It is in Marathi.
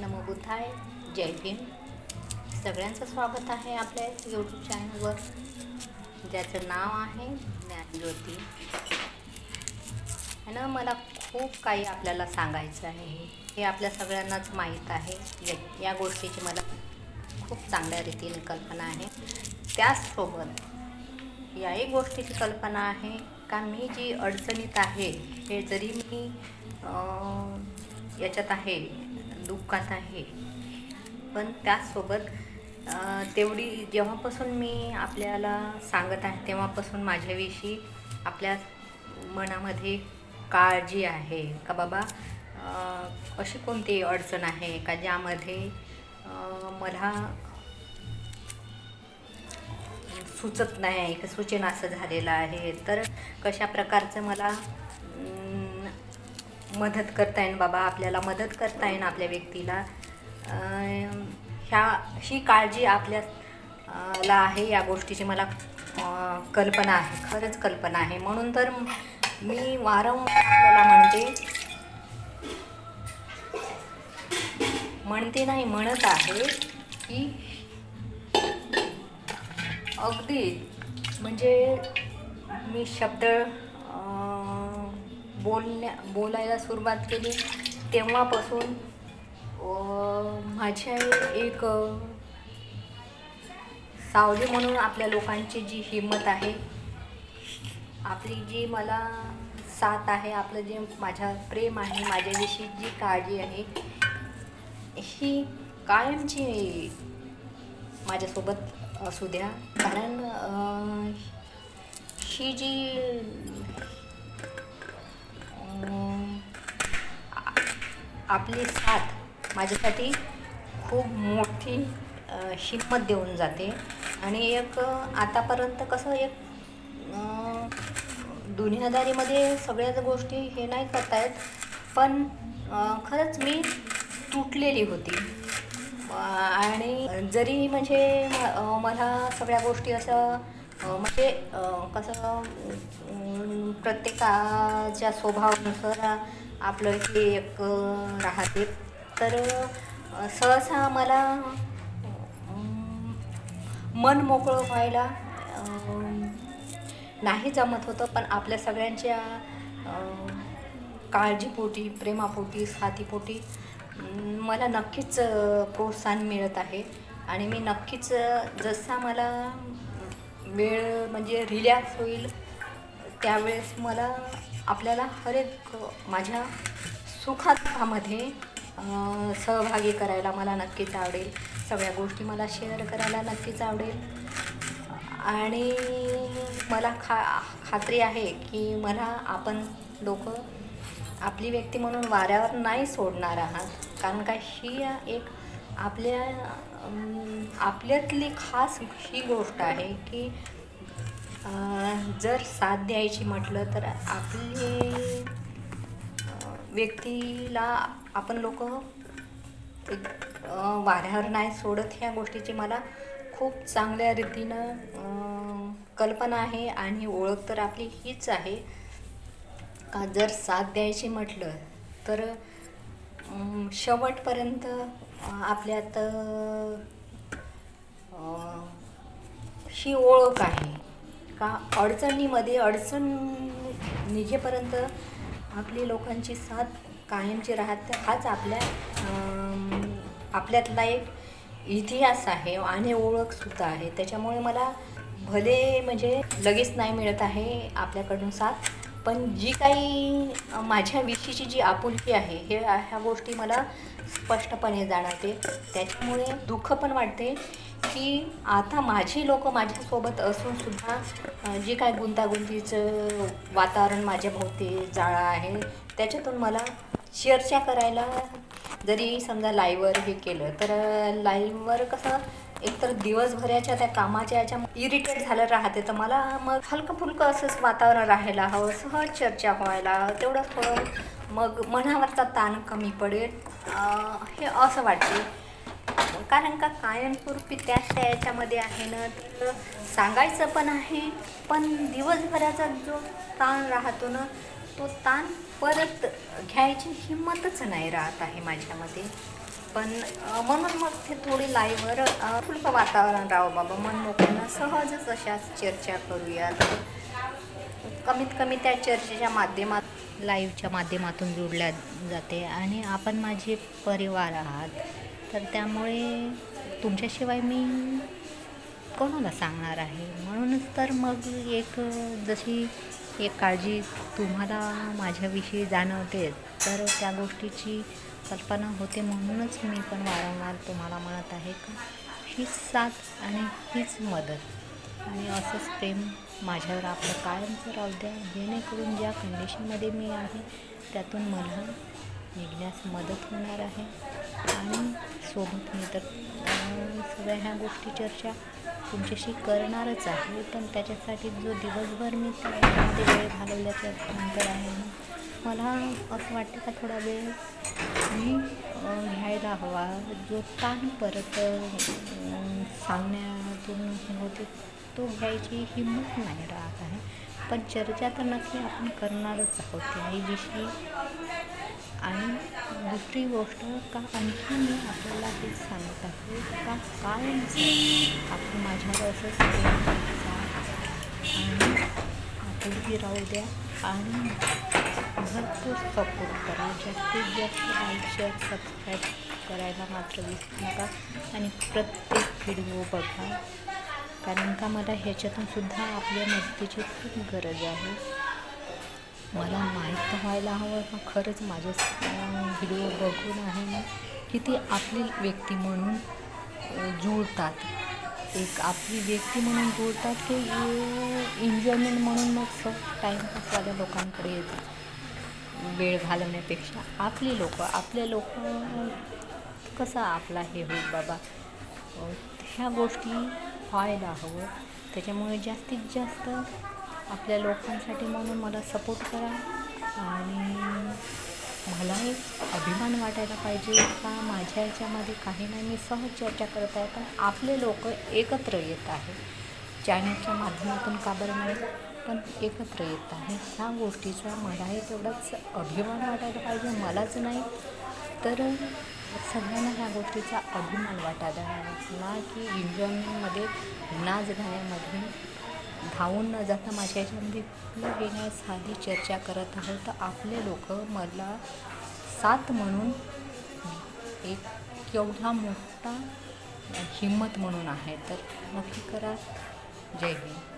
नमो बुद्धाय. जय भीम. सगळ्यांचं स्वागत आहे आपल्या यूट्यूब चॅनलवर ज्याचं नाव आहे ज्ञानज्योती. आणि मला खूप काही आपल्याला सांगायचं आहे. हे आपल्या सगळ्यांनाच माहीत आहे. या या गोष्टीची मला खूप चांगल्या रीतीने कल्पना आहे. त्याचसोबत याही गोष्टीची कल्पना आहे का मी जी अडचणीत आहे हे जरी मी याच्यात आहे दुःखात आहे. पण त्याचसोबत तेवढी जेव्हापासून मी आपल्याला सांगत आहे तेव्हापासून माझ्याविषयी आपल्या मनामध्ये काळजी आहे. का बाबा अशी कोणती अडचण आहे? का ज्यामध्ये मला सुचत नाही आहे की सूचना असं झालेलं आहे? तर कशा प्रकारचं मला मदत करता येईल बाबा आपल्याला मदत करता येईल आपल्या व्यक्तीला. ह्या ही काळजी आपल्या ला आहे या गोष्टीची मला कल्पना आहे खरंच कल्पना आहे. म्हणून तर मी वारंवार आपल्याला म्हणते म्हणते नाही म्हणत आहे की अगदी म्हणजे मी शब्द बोलण्या बोलायला सुरुवात केली. तेव्हापासून माझ्या एक सावली म्हणून आपल्या लोकांची जी हिंमत आहे आपली जी मला साथ आहे आपलं जे माझ्या प्रेम आहे माझ्याविषयी जी काळजी आहे ही कायमची माझ्यासोबत असू द्या. कारण ही जी आपली साथ माझ्यासाठी खूप मोठी हिंमत देऊन जाते. आणि एक आतापर्यंत कसं एक दुनियादारीमध्ये सगळ्याच गोष्टी हे नाही करता येत पण खरंच मी तुटलेली होती. आणि जरी म्हणजे मला सगळ्या गोष्टी असं म्हणजे कसं प्रत्येकाच्या स्वभावानुसार आपलं हे एक राहते. तर सहसा मला मन मोकळं व्हायला नाही जमत होतं पण आपल्या सगळ्यांच्या काळजीपोटी प्रेमापोटी साथीपोटी मला नक्कीच प्रोत्साहन मिळत आहे. आणि मी नक्कीच जसा मला वेळ म्हणजे रिलॅक्स होईल. त्यावेळेस मला आपल्याला हरेक माझ्या सुखामध्ये सहभागी करायला मला नक्कीच आवडेल. सगळ्या गोष्टी मला शेअर करायला नक्कीच आवडेल. आणि मला खा खात्री आहे की मला आपण लोक आपली व्यक्ती म्हणून वाऱ्यावर नाही सोडणार आहात. कारण का ही एक आपल्या आपल्यातली खास ही गोष्ट आहे की जर साथ द्यायची म्हटलं तर आपली व्यक्तीला आपण लोक वाऱ्यावर नाही सोडत ह्या गोष्टीची मला खूप चांगल्या रीतीनं कल्पना आहे आणि ओळख तर आपली हीच आहे. का जर साथ द्यायची म्हटलं तर शेवटपर्यंत आपल्यात ही ओळख आहे. का अडचणीमध्ये अडचण निघेपर्यंत आपली लोकांची साथ कायमची राहते. हाच आपल्या आपल्यातला एक इतिहास आहे आणि ओळखसुद्धा आहे. त्याच्यामुळे मला भले म्हणजे लगेच नाही मिळत आहे आपल्याकडून साथ. पण जी काही माझ्याविषयीची माझ्या जी आपुलकी आहे हे ह्या गोष्टी मला स्पष्टपणे जाणवते. त्याच्यामुळे दुःख पण वाटते की आता माझी लोक माझ्यासोबत असूनसुद्धा जी जे काय गुंतागुंतीचं वातावरण माझ्या भोवती जाळं आहे त्याच्यातून मला चर्चा करायला जरी समजा लाईव्हवर हे केलं तर लाईव्हवर कसं एकतर दिवसभराच्या त्या कामाच्या याच्या इरिटेट झालं राहते तर मला मग हलकं फुलकं असंच वातावरण राहायला हवं सहज चर्चा व्हायला तेवढं थोडं मग मनावरचा ताण कमी पडेल. हे असं वाटते. कारण का कायमस्वरूपी त्याच त्या याच्यामध्ये आहे ना तर सांगायचं पण आहे पण दिवसभराचा जो ताण राहतो ना तो ताण परत घ्यायची हिंमतच नाही राहत आहे माझ्यामध्ये. पण म्हणून मग ते थोडी लाईव्हवर फुलकं वातावरण राहावं बाबा. मन मोकळं. सहजच अशाच चर्चा करूया कमीत कमी त्या चर्चेच्या माध्यमात लाईव्हच्या माध्यमातून जोडल्या जाते. आणि आपण माझे परिवार आहात. तर त्यामुळे तुमच्याशिवाय मी कोणाला सांगणार आहे? म्हणूनच तर मग एक जशी एक काळजी तुम्हाला माझ्याविषयी जाणवते तर त्या गोष्टीची कल्पना होते म्हणूनच मी पण वारंवार तुम्हाला म्हणत आहे का हीच साथ आणि हीच मदत. आणि असंच प्रेम माझ्यावर आपलं कायमचं राहू द्या. जेणेकरून ज्या कंडिशनमध्ये मी आहे त्यातून मला निघण्यास मदत होणार आहे. आणि सोबत मी तर सगळ्या ह्या गोष्टी चर्चा तुमच्याशी करणारच आहे. पण त्याच्यासाठी जो दिवसभर मी त्यामध्ये वेळ घालवल्याचं नंतर आहे ना मला असं वाटतं का थोडा वेळ मी घ्यायला हवा. जो ताण परत सांगण्यातून होते तो घ्यायची हिंमत नाही राहत आहे. पण चर्चा तर नक्की आपण करणारच आहोत त्याविषयी आणि दुसरी गोष्ट का आणखी मी आपल्याला हे सांगत आहे का काय आपण माझ्यावर असंच प्रेम आणि आपण राहू द्या. आणि भरपूर सपोर्ट करा. जास्तीत जास्त लाईक शेअर सबस्क्राईब करायला मात्र विसरू नका. आणि प्रत्येक व्हिडिओ बघा. कारण का मला ह्याच्यातून सुद्धा आपल्या मदतीची खूप गरज आहे. मला माहीत व्हायला हवं का? खरंच माझे व्हिडिओ बघून आहे ना की ती आपली व्यक्ती म्हणून जुळतात. एक आपली व्यक्ती म्हणून जुळतात की एन्जॉयमेंट म्हणून मग सब टाईमपासवाल्या लोकांकडे येतात. वेळ घालवण्यापेक्षा आपली लोक आपले लोक कसा आपला हे होईल बाबा? ह्या गोष्टी व्हायला हवं. त्याच्यामुळे जास्तीत जास्त आपल्या लोकांसाठी म्हणून मला सपोर्ट करा. आणि मला एक अभिमान वाटायला पाहिजे का माझ्या याच्यामध्ये काही नाही मी सहज चर्चा करत आहे. पण आपले लोक एकत्र येत आहे चॅनलच्या माध्यमातून का बरं नाही? पण एकत्र येत आहे. ह्या गोष्टीचा मलाही तेवढाच अभिमान वाटायला पाहिजे. मलाच नाही तर सगळ्यांना ह्या गोष्टीचा अभिमान वाटायला हवा ना की एन्जॉयमेंटमध्ये नाच गाण्यामध्ये धावून न जाता माझ्या याच्यामध्ये न येण्या साधी चर्चा करत आहोत. तर आपले लोक मला साथ म्हणून एक केवढा मोठा हिंमत म्हणून आहे तर नक्की करा. जय हिंद.